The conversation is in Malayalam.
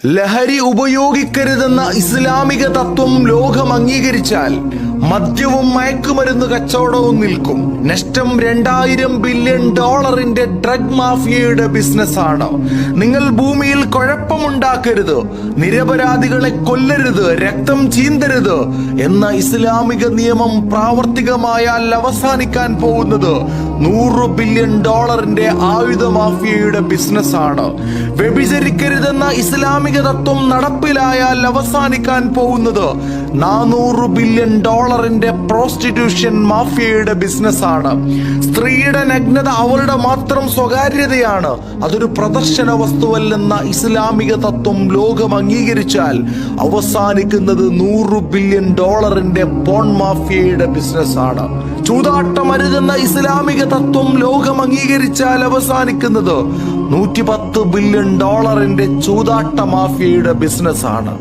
ലഹരി ഉപയോഗിക്കരുതെന്ന ഇസ്ലാമിക തത്വം ലോകം അംഗീകരിച്ചാൽ മദ്യവും മയക്കുമരുന്ന് കച്ചവടവും നിൽക്കും. നഷ്ടം രണ്ടായിരം ബില്യൺ ഡോളറിന്റെ ഡ്രഗ് മാഫിയയുടെ ബിസിനസ് ആണ് നിങ്ങൾ ഭൂമിയിൽ കുഴപ്പമുണ്ടാക്കരുത് നിരപരാധികളെ കൊല്ലരുത് രക്തം ചീന്തരുത് എന്ന ഇസ്ലാമിക നിയമം പ്രാവർത്തികമായാൽ അവസാനിക്കാൻ പോകുന്നത് നൂറ് ബില്യൺ ഡോളറിന്റെ ആയുധ മാഫിയയുടെ ബിസിനസ് ബിസിനസ്സാണ്. വ്യഭിചരിക്കരുതെന്ന ഇസ്ലാമിക തത്വം നടപ്പിലായാൽ അവസാനിക്കാൻ പോകുന്നത് നാനൂറ് ബില്യൺ ഡോളറിന്റെ പ്രോസ്റ്റിറ്റ്യൂഷൻ മാഫിയയുടെ ബിസിനസ്സാണ്. സ്ത്രീയുടെ നഗ്നത അവളുടെ മാത്രം സ്വകാര്യതയാണ്. അതൊരു പ്രദർശന വസ്തുവല്ലെന്ന ഇസ്ലാമിക തത്വം ലോകം അംഗീകരിച്ചാൽ അവസാനിക്കുന്നത് നൂറ് ബില്യൺ ഡോളറിന്റെ പോൺ മാഫിയയുടെ ബിസിനസ്സാണ്. ചൂതാട്ടമരുതെന്ന ഇസ്ലാമിക തത്വം ലോകം അംഗീകരിച്ചാൽ അവസാനിക്കുന്നത് നൂറ്റി പത്ത് ബില്യൺ ഡോളറിന്റെ ചൂതാട്ട മാഫിയയുടെ ബിസിനസ്സാണ്.